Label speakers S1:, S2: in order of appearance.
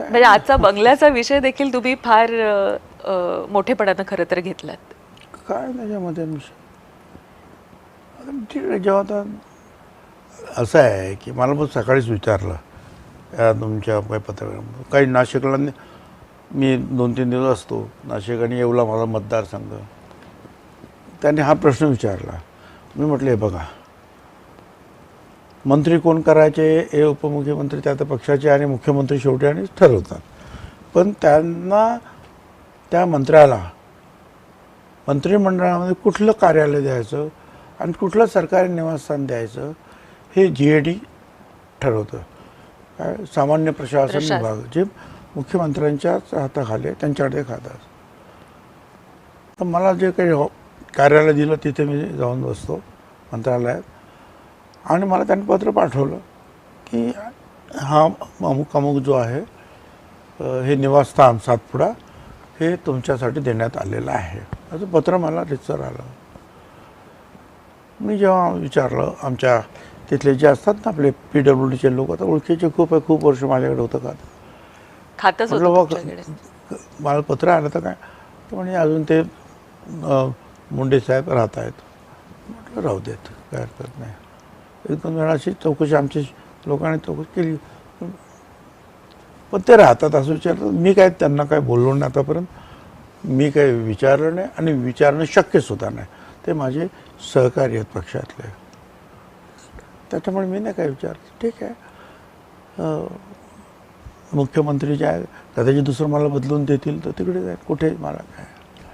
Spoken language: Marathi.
S1: म्हणजे आजचा बंगल्याचा विषय देखील तुम्ही फार मोठेपणानं खरं तर घेतलात.
S2: काय त्याच्यामध्ये विषय? जेव्हा आता असं आहे की मला पण सकाळीच विचारलं या तुमच्या काय पत्रकार काही नाशिकला मी दोन तीन दिवस असतो नाशिक आणि येवला माझा मतदारसंघ. त्यांनी हा प्रश्न विचारला. मी म्हटलं हे बघा मंत्री कोण करायचे हे उपमुख्यमंत्री त्या त्या पक्षाचे आणि मुख्यमंत्री शेवटी आणि ठरवतात. पण त्यांना त्या मंत्र्याला मंत्रिमंडळामध्ये कुठलं कार्यालय द्यायचं आणि कुठलं सरकारी निवासस्थान द्यायचं हे जी ए डी ठरवतं. काय? सामान्य प्रशासन. विभाग जे मुख्यमंत्र्यांच्याच हाताखाली त्यांच्याकडे खातं तर मला जे काही हो- कार्यालय दिलं तिथे मी जाऊन बसतो मंत्रालयात. आणि मला त्यांनी पत्र पाठवलं की हा अमुक अमुक जो आहे हे निवासस्थान सातपुडा हे तुमच्यासाठी देण्यात आलेलं आहे. असं पत्र मला रितसर आलं मी जेव्हा विचारलं आमच्या तिथले जे असतात ना आपले पी डब्ल्यू डीचे लोक आता ओळखीचे खूप आहे खूप वर्ष माझ्याकडे होतं का?
S1: तुमच्याकडे.
S2: मला पत्र आलं तर काय? तर म्हणे अजून ते मुंडे साहेब राहत आहेत. म्हटलं राहू देत काय हरकत नाही. एक दोन वेळा अशी चौकशी आमची लोकांनी चौकशी केली. पण ते राहतात असं विचारतात. मी काय त्यांना काय बोललो नाही आतापर्यंत. मी काही विचारलं नाही आणि विचारणं शक्यसुद्धा नाही. ते माझे सहकारी आहेत पक्षातले. त्याच्यामुळे मी नाही काय विचारलं. ठीक आहे. मुख्यमंत्री जे आहे कदाचित दुसरं मला बदलून देतील तर तिकडे जाईल. कुठे मला काय?